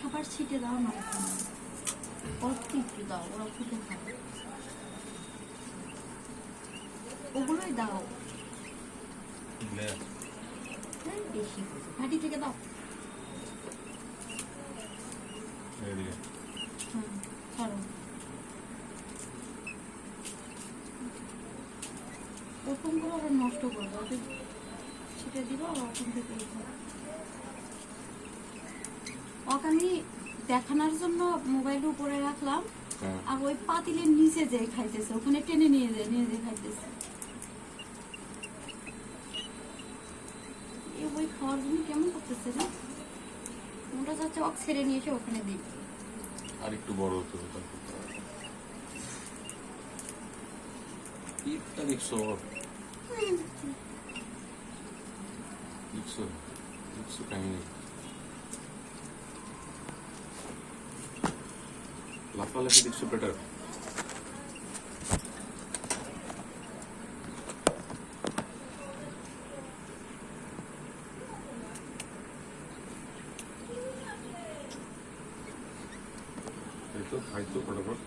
খাবার ছিটে দাও না ওখানে। অল্প একটু দাও ওরা ফুটে খাবে। ওগুলোই দাও। এই বেশি ঘাটি থেকে দাও। ছাড়ো। ওরকমগুলো আবার নষ্ট করব। ওদের ছিটে দিবা ওরকম থেকে। ওকে আমি দেখানোর জন্য মোবাইল উপরে রাখলাম। হ্যাঁ। আর ওই পাতিলের নিচে যে খাইতেছে ওখানে টেনে নিয়ে যায় নিয়ে যে খাইতেছে। ওই খাওয়ার জন্য কেমন করতেছে রে? ওটা যাচ্ছে অক ছেড়ে নিয়ে এসে ওখানে দিই। আর একটু বড় হতে হবে কাহিনী? Nepalese distributor. तो खाई तो फटाफट